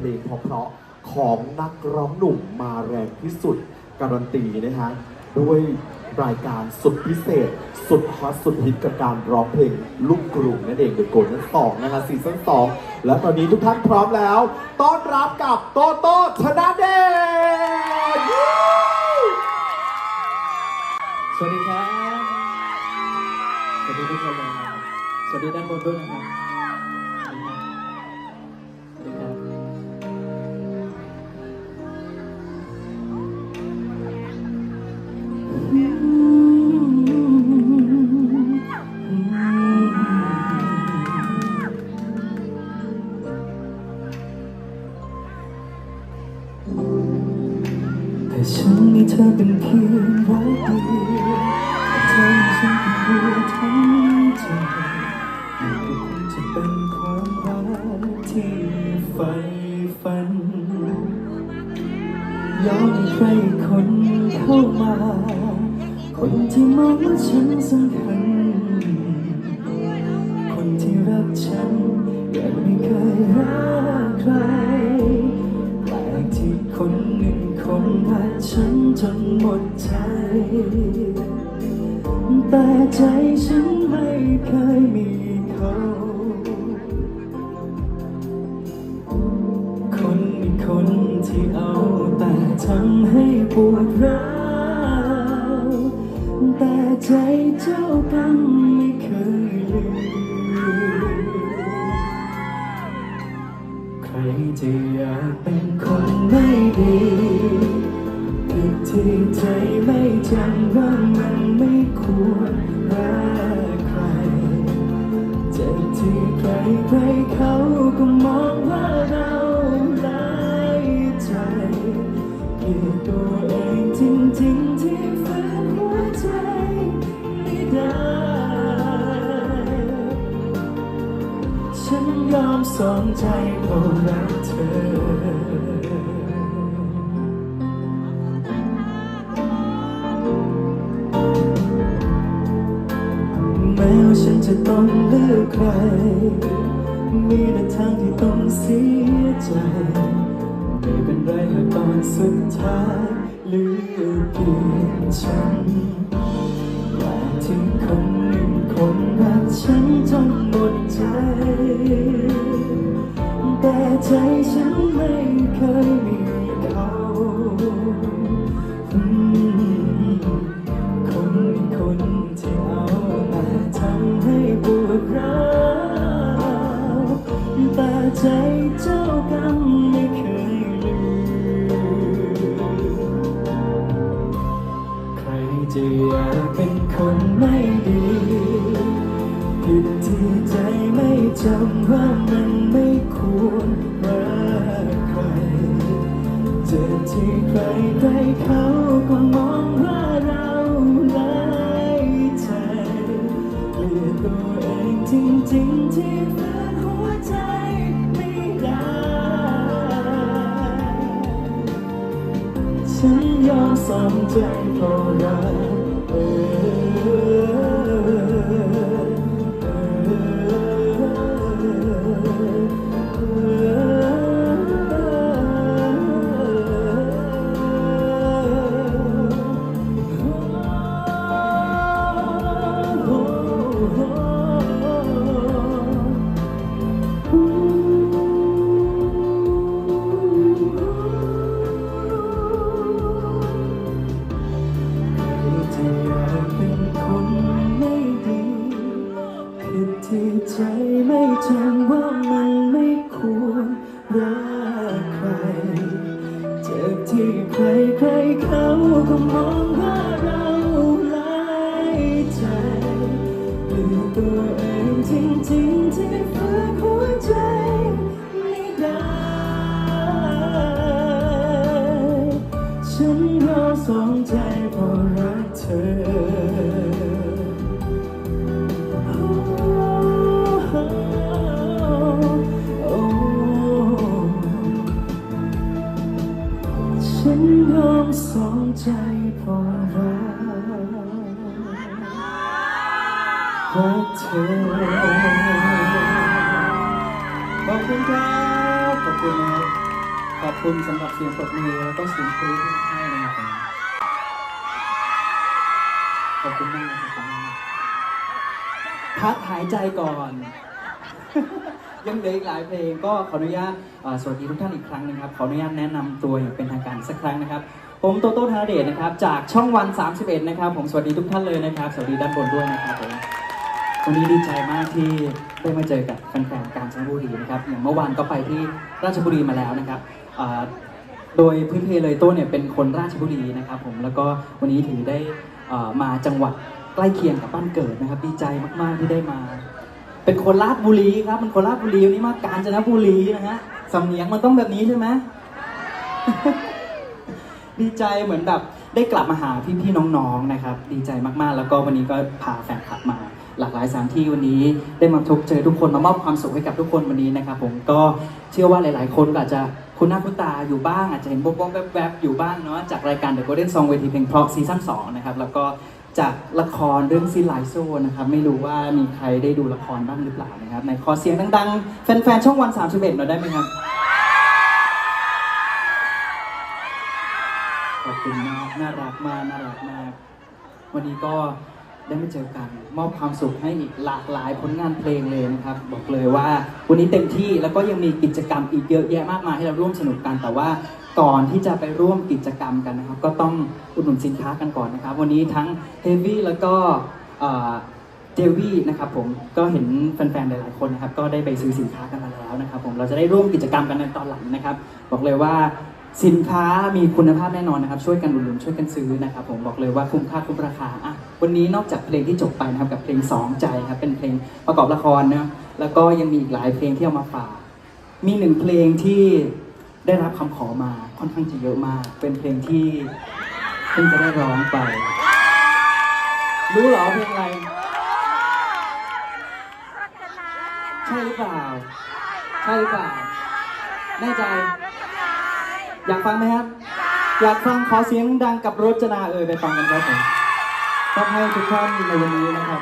เพลงเพราะๆของนักร้องหนุ่มมาแรงที่สุด การันตีนะฮะด้วยรายการสุดพิเศษ สุดฮอตสุดฮิตกับการร้องเพลงลูกกรุงนั่นเองเดอะโกลเด้นสองนะฮะซีซั่นสองและตอนนี้ทุกท่านพร้อมแล้ว ต้อนรับกับโตโต้ชนะเดชเย้สวัสดีครับ สวัสดีทุกคนนะครับสวัสดีด้านบนด้วยนะครับ ฉันมีเธอเป็นเพียงร้เดียวเธอมีฉันเป็นหัวทั้งใจก็คงจะเป็นความรักที่ใฝ่ฝันยอมให้ใครคนเข้ามา คนที่มองว่าฉันสำคัญ คนที่รักฉันยังไม่เคยรัก ดใจ แต่ใจฉันไม่เคยมีเขา คนอีคนที่เอาแต่ทำให้ปวดร้าวแต่ใจเจ้ากรรมไม่เคยลืมใครจะอยากเป็นคนไม่ดี ที่ใจไม่จำว่ามันไม่ควรรักใครเจ็บที่ใครใครเขาก็มองว่าเราไร้ใจเกลียดตัวเองจริงๆที่ฝืนหัวใจไม่ได้ ฉันยอมสองใจเพราะรักเธอ จะต้องเลือกใคร มีแต่ทางที่ต้องเสียใจ ไม่เป็นไรหากตอนสุดท้ายเลือเพียงฉันอยากที่คนหนึ่งคนรักฉันจนหมดใจ แต่ใจฉันไม่เคยมี จอที่ใครใครเขาก็มองว่าเราไร้ใจเกลียดตัวเองจริงๆที่ฝืนหัวใจไม่ได้ ฉันยอมสองใจเพราะรัก ที่ใจไม่จำว่ามันไม่ควรรักใคร เจ็บที่ใครใครเขาก็มองว่าเราไร้ใจเลือตัวเองจริงๆที่ฝืนหัวใจไม่ได้ ฉันรอสองใจเพราะรักเธอ รักเธอขอบคุณครับ ขอบคุณนะครับขอบคุณสำหรับเสียงปรบมือแล้วก็เสียงกรี๊ดที่ให้นะครับขอบคุณมากขอบคุณมากพักหายใจก่อน ยังเหลืออีกหลายเพลงก็ขออนุญาตอ่าสวัสดีทุกท่านอีกครั้งนึงครับ ขออนุญาตแนะนำตัวอย่างเป็นทางการสักครั้งนะครับ ผมโตโต้ธนเดชนะครับ จากช่องวัน 31 นะครับ ผมสวัสดีทุกท่านเลยนะครับ สวัสดีด้านบนด้วยนะครับผม วันนี้ดีใจมากที่ได้มาเจอกับแฟนๆกาญจนบุรีนะครับอย่างเมื่อวานก็ไปที่ราชบุรีมาแล้วนะครับโดยพื้นเพเลยโต้เนี่ยเป็นคนราชบุรีนะครับผมแล้วก็วันนี้ถือได้มาจังหวัดใกล้เคียงกับบ้านเกิดนะครับดีใจมากๆที่ได้มา เป็นคนราชบุรีครับเป็นคนราชบุรีวันนี้มากาญจนบุรีนะฮะสำเนียงมันต้องแบบนี้ใช่ไหมดีใจเหมือนแบบได้กลับมาหาพี่ๆน้องๆนะครับ ดีใจมากๆ แล้วก็วันนี้ก็พาแฟนคลับมา หลากหลายสถานที่วันนี้ได้มาพบเจอทุกคนมามอบความสุขให้กับทุกคนวันนี้นะครับผมก็เชื่อว่าหลาย ๆ คนก็อาจจะคุ้นหน้าคุ้นตาอยู่บ้างอาจจะเห็นบ๊อบๆแวบๆอยู่บ้างเนาะจากรายการ The Golden Song เวทีเพลงเพราะซีซั่น2นะครับแล้วก็จากละครเรื่องซินไลโซนะครับไม่รู้ว่ามีใครได้ดูละครบ้างหรือเปล่านะครับในขอเสียงดังๆ แฟนๆ ช่องวัน31หน่อยได้ไหมครับขอบคุณมากน่ารักมากน่ารักมากวันนี้ก็ ได้มาเจอกัน มอบความสุขให้อีกหลากหลายผลงานเพลงเลยนะครับ บอกเลยว่าวันนี้เต็มที่แล้วก็ยังมีกิจกรรมอีกเยอะแยะมากมายให้เราร่วมสนุกกันแต่ว่าก่อนที่จะไปร่วมกิจกรรมกันนะครับ ก็ต้องอุดหนุนสินค้ากันก่อนนะครับ วันนี้ทั้งเฮฟวี่แล้วก็เจวี่นะครับผมก็เห็นแฟนๆ หลายๆ คนนะครับ ก็ได้ไปซื้อสินค้ากันมาแล้วนะครับ ผมเราจะได้ร่วมกิจกรรมกันในตอนหลังนะครับ บอกเลยว่า สินค้ามีคุณภาพแน่นอนนะครับ ช่วยกันอุดหนุนช่วยกันซื้อนะครับผมบอกเลยว่าคุ้มค่าคุ้มราคาอะวันนี้นอกจากเพลงที่จบไปนะครับกับเพลงสองใจครับเป็นเพลงประกอบละครนะแล้วก็ยังมีอีกหลายเพลงที่เอามาฝากมีหนึ่งเพลงที่ได้รับคำขอมาค่อนข้างจะเยอะมาก เป็นเพลงที่เพิ่งจะได้ร้องไป รู้หรอเพลงอะไรใช่หรือเปล่า ใช่หรือเปล่าแน่ใจ อยากฟังไหมครับ อยากฟังขอเสียงดังกับรจนาเอ่ยไปฟังกันครับผมต้องให้ทุกท่านในวันนี้นะครับ